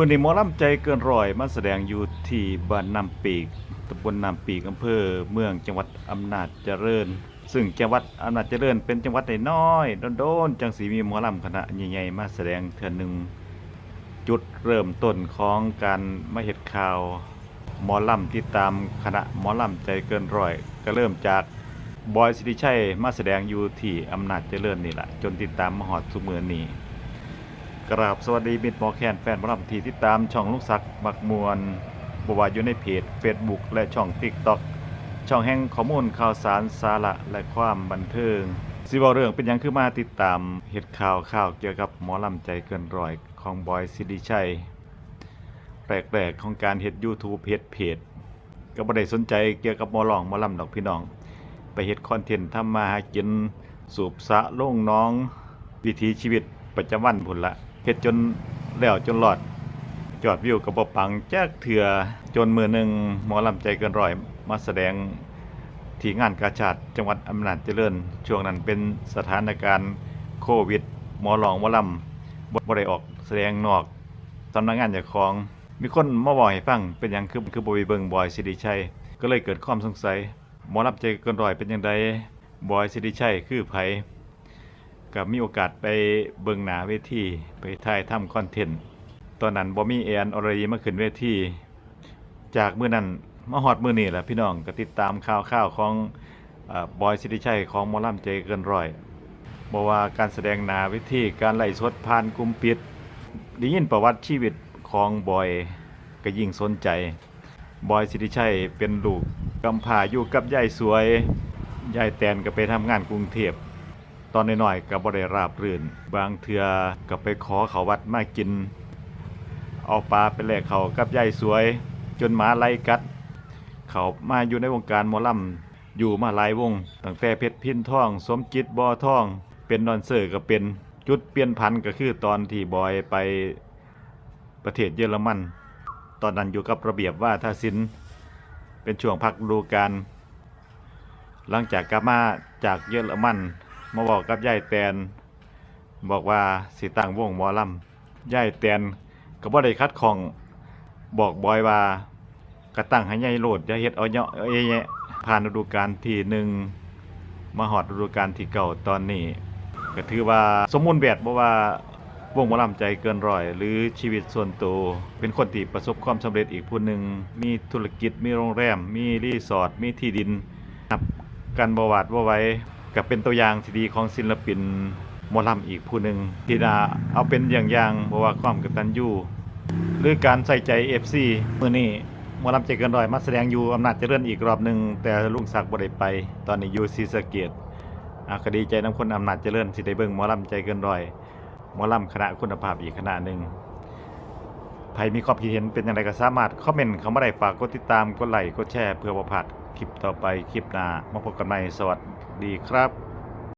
มื่อนี้หมอลำใจเกินร้อยมาแสดงอยู่ที่บ้านน้ำปีกตำบลน้ำปีกอำเภอเมืองจังหวัดอำนาจเจริญ ซึ่งจังหวัดอำนาจเจริญเป็นจังหวัดน้อยๆโดนๆจังสีมีหมอลำคณะใหญ่ๆมาแสดงเทื่อหนึ่งจุดเริ่มต้นของการมาเฮ็ดข่าวหมอลำติดตามคณะหมอลำใจเกินร้อย ก็เริ่มจากบอยสิริชัยมาแสดงอยู่ที่อำนาจเจริญนี่แหละจนติดตามมาฮอดสุมือนี้ กราบสวัสดีมิตรหมอแคนแฟนหมอลำที่ติดตามช่องลูกศักดิ์บักมวลบวาอยู่ในเพจ Facebook และช่อง TikTok ช่องแห่งข้อมูลข่าวสารสาระและความบันเทิงสิเว่าเรื่องเป็นยังคือมาติดตามเหตุข่าวข่าวเกี่ยวกับหมอลำใจเกินร้อยของบอยสิริชัยแปลกๆของการเฮ็ด YouTube เฮ็ดเพจก็บ่ได้สนใจเกี่ยวกับหมอร้องหมอลำดอกพี่น้อง ไปเฮ็ดคอนเทนต์ทำมาหากินสูบสะโล่งน้อง วิถีชีวิตประจำวันพุ่นละ ฮ็ดจนแล้วจนหลอดจอดวิวกับบปังแจ๊กเถื่อจนมือหนึ่งหมอลำใจเกินร้อยมาแสดงที่งานกาชาติจังหวัดอำนาจเจริญ ช่วงนั้นเป็นสถานการณ์โควิด หมอรองหมอลำบ่บ่ได้ออกแสดงนอกสำนักงานจ้าของ มีคนมาบอกให้ฟังเป็นหยังคือคือบ่ไปเบิงบอยสิริชัย ก็เลยเกิดความสงสัย หมอลำใจเกินร้อยเป็นจังไดบอยสิริชัยคือไผ ก็มีโอกาสไปเบิ่งหน้าเวทีไปถ่ายทำคอนเทนต์ตอนนั้นบ่มีแอนอรดีมาขึ้นเวทีจากเมื้อนั้นมาฮอดมือนี้แหละพี่น้องก็ติดตามข่าวข่าวของอบอยสิริชัยของมอลำใจเกินร้อยบ่ว่าการแสดงหน้าเวทีการไล่สดผ่านกลุ่มปิดได้ยินประวัติชีวิตของบอยก็ยิ่งสนใจ บอยสิริชัยเป็นลูกกำพาอยู่กับยายสวยยายแตนก็ไปทำงานกรุงเทพ ตอนน้อยๆก็บ่ได้ราบรื่น บางเทื่อก็ไปขอเขาวัดมากิน เอาปลาไปแลกเขากับยายสวย จนหมาไล่กัด เขามาอยู่ในวงการหมอลำอยู่มาหลายวง ตั้งแต่เพชรพินท่อง สมจิตบอท่อง เป็นดอนเซอร์ก็เป็นจุดเปลี่ยนพันก็คือตอนที่บอยไปประเทศเยอรมัน ตอนนั้นอยู่กับระเบียบว่าทศิลป์เป็นช่วงพักดูกาลหลังจากกลับมาจากเยอรมัน มาบอกกับยายแตน บอกว่าสิตั้งวงหมอลำยายแตนก็บ่ได้คัดของบอกบอยว่ากระตั้งให้ยายโลดอย่าเฮ็ดเอาเนาะเอาแยะผ่านฤดูกาลที่หนึ่งมาหอดฤดูกาลที่เก่าตอนนี้ก็ถือว่าสมมูลแบบบ่ว่าวงหมอลำใจเกินร้อย หรือชีวิตส่วนตัวเป็นคนที่ประสบความสำเร็จอีกผู้หนึ่งมีธุรกิจมีโรงแรม มีรีสอร์ทมีที่ดินนับกันบวาดว่าไว้ กับเป็นตัวอย่างที่ดีของศิลปินหมอลำอีกผู้หนึ่งที่น่าเอาเป็นอย่างอย่างเพราะว่าความกตัญญูหรือการใส่ใจ FC มื้อนี้หมอลำใจเกินร้อยมาแสดงอยู่อำนาจเจริญอีกรอบหนึ่งแต่ลุงศักดิ์บ่ได้ไป ตอนนี้อยู่ศรีสะเกษอะก็ดีใจนํคนอำนาจเจริญที่ได้เบิ่งหมอลำใจเกินร้อยหมอลำคณะคุณภาพอีกคณะหนึ่งใครมีความคิดเห็นเป็นอย่างไรก็สามารถคอมเมนต์เข้ามาได้ฝากกดติดตามกดไลค์กดแชร์เพื่อบ่พลาด คลิปต่อไปคลิปหน้ามาพบกันใหม่สวัสดีครับ